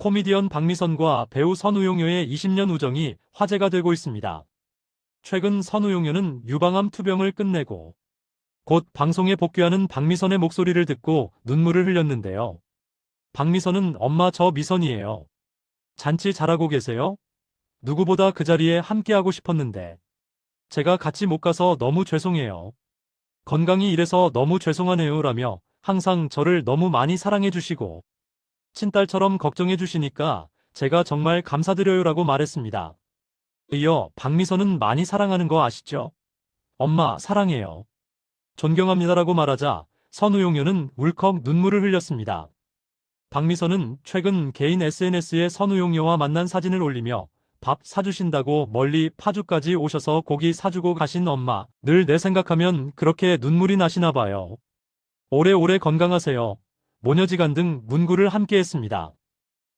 코미디언 박미선과 배우 선우용료의 20년 우정이 화제가 되고 있습니다. 최근 선우용료는 유방암 투병을 끝내고 곧 방송에 복귀하는 박미선의 목소리를 듣고 눈물을 흘렸는데요. 박미선은 엄마 저 미선이에요. 잔치 잘하고 계세요? 누구보다 그 자리에 함께하고 싶었는데 제가 같이 못 가서 너무 죄송해요. 건강이 이래서 너무 죄송하네요 라며 항상 저를 너무 많이 사랑해 주시고 친딸처럼 걱정해 주시니까 제가 정말 감사드려요라고 말했습니다. 이어 박미선은 많이 사랑하는 거 아시죠? 엄마 사랑해요. 존경합니다라고 말하자 선우용료는 울컥 눈물을 흘렸습니다. 박미선은 최근 개인 SNS에 선우용료와 만난 사진을 올리며 밥 사주신다고 멀리 파주까지 오셔서 고기 사주고 가신 엄마 늘 내 생각하면 그렇게 눈물이 나시나 봐요. 오래오래 건강하세요. 모녀지간 등 문구를 함께 했습니다.